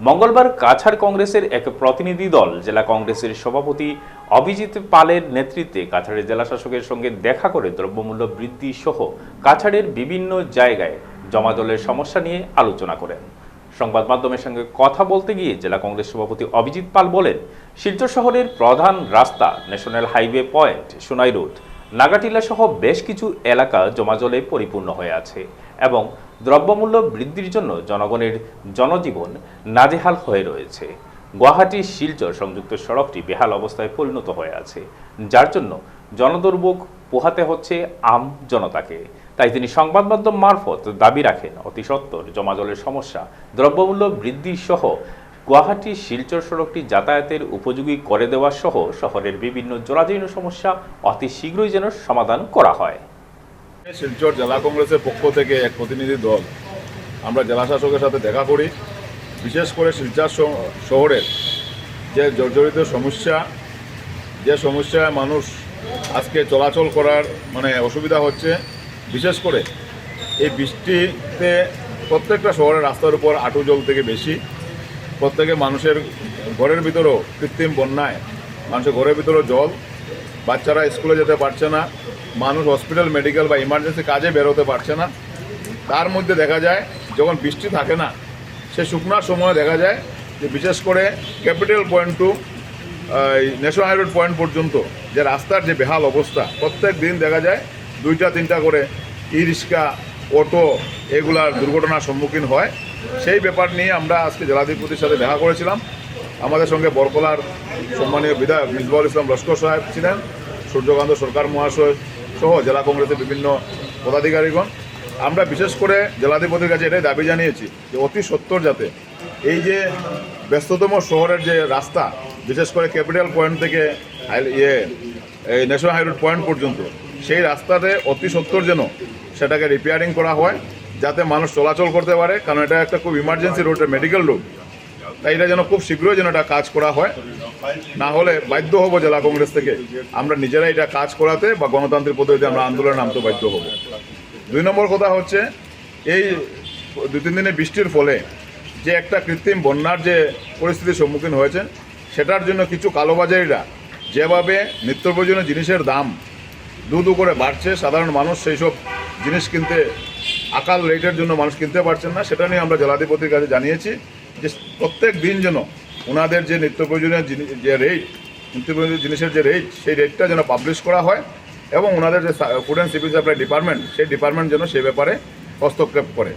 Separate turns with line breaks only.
মঙ্গলবার কাছাড় কংগ্রেসের এক প্রতিনিধি দল জেলা কংগ্রেসের সভাপতি অভিজিৎ পালের নেতৃত্বে কাছাড়ের জেলা শাসকের সঙ্গে দেখা করে দ্রব্যমূল্য বৃদ্ধি সহ কাছাড়ের বিভিন্ন জায়গায় জমা দলের সমস্যা নিয়ে আলোচনা করেন। সংবাদ মাধ্যমের সঙ্গে কথা বলতে গিয়ে জেলা কংগ্রেস সভাপতি অভিজিৎ পাল বলেন, শিলচর শহরের প্রধান রাস্তা, national highway point, Sonai road, Nagatila সহ বেশ কিছু এলাকা জমাজলে পরিপূর্ণ হয়ে আছে এবং দ্রব্যমূল্য বৃদ্ধির জন্য জনগণের জনজীবন নাজেহাল হয়ে রয়েছে। গুয়াহাটি শিলচর সংযুক্ত সড়কটি বেহাল অবস্থায় পরিণত হয়ে আছে, যার জন্য জনদুর্ভোগ পোহাতে হচ্ছে আম জনতাকে। তাই তিনি সংবাদ মাধ্যম মারফত দাবি রাখেন, অতি সত্বর জমাজলের সমস্যা, দ্রব্যমূল্য বৃদ্ধি সহ গুয়াহাটি শিলচর সড়কটি যাতায়াতের উপযোগী করে দেওয়া সহ শহরের বিভিন্ন জরাজীর্ণ সমস্যা অতি শীঘ্রই যেন সমাধান করা হয়।
শিলচর জেলা কংগ্রেসের পক্ষ থেকে এক প্রতিনিধি দল। আমরা জেলা শাসকের সাথে দেখা করি। বিশেষ করে শিলচর শহরের যে জর্জরিত সমস্যা, যে সমস্যায় মানুষ আজকে চলাচল করার মানে অসুবিধা হচ্ছে, বিশেষ করে এই বৃষ্টিতে প্রত্যেকটা শহরের রাস্তার উপর আটু জল থেকে বেশি। প্রত্যেকে মানুষের ঘরের ভিতরেও কৃত্রিম বন্যায়, মানুষের ঘরের ভিতরেও জল। বাচ্চারা স্কুলে যেতে পারছে না। মানুষ হসপিটাল মেডিকেল বা ইমার্জেন্সি কাজে বেরোতে পারছে না। তার মধ্যে দেখা যায়, যখন বৃষ্টি থাকে না, সে শুকনার সময় দেখা যায় যে বিশেষ করে capital point to national highroad point পর্যন্ত যে রাস্তার যে বেহাল অবস্থা, প্রত্যেক দিন দেখা যায় দুইটা, তিনটা করে ই রিক্সা অটো এগুলার দুর্ঘটনার সম্মুখীন হয়। সেই ব্যাপার নিয়ে আমরা আজকে জেলাধিপতির সাথে দেখা করেছিলাম। আমাদের সঙ্গে বরকলার সম্মানীয় বিধায়ক মিসবাউল ইসলাম লস্কর সাহেব ছিলেন, সূর্যকান্ত সরকার মহাশয় সহ জেলা কংগ্রেসের বিভিন্ন পদাধিকারীগণ। আমরা বিশেষ করে জেলাধিপতির কাছে এটাই দাবি জানিয়েছি যে অতি সত্তর যাতে এই যে ব্যস্ততম শহরের যে রাস্তা, বিশেষ করে ক্যাপিটাল পয়েন্ট থেকে ইয়ে এই ন্যাশনাল হাইরোড পয়েন্ট পর্যন্ত, সেই রাস্তাতে অতি সত্তর যেন সেটাকে রিপেয়ারিং করা হয়, যাতে মানুষ চলাচল করতে পারে। কারণ এটা একটা খুব ইমার্জেন্সি রোড মেডিকেল রোড তাই এটা যেন খুব শীঘ্রই যেন এটা কাজ করা হয়। না হলে বাধ্য হব জেলা কংগ্রেস থেকে। আমরা নিজেরাই এটা কাজ করাতে বা গণতান্ত্রিক পদ্ধতিতে আমরা আন্দোলনে নামতে বাধ্য হব। দুই নম্বর কথা হচ্ছে, এই দু তিন দিনের বৃষ্টির ফলে যে একটা কৃত্রিম বন্যার যে পরিস্থিতির সম্মুখীন হয়েছে সেটার জন্য কিছু কালোবাজারিরা যেভাবে নিত্য প্রয়োজনীয় জিনিসের দাম দু দু করে বাড়ছে, সাধারণ মানুষ সেই সব জিনিস কিনতে, আকাল রেটের জন্য মানুষ কিনতে পারছেন না, সেটা নিয়ে আমরা জেলাধিপতির কাছে জানিয়েছি। যে প্রত্যেক দিন যেন ওনাদের যে নিত্য প্রয়োজনীয় জিনি- যে রেট নিত্য প্রয়োজনীয় জিনিসের যে রেট সেই রেটটা যেন পাবলিশ করা হয় এবং ওনাদের যে food and civil supply department সেই ডিপার্টমেন্ট যেন সে ব্যাপারে হস্তক্ষেপ করে।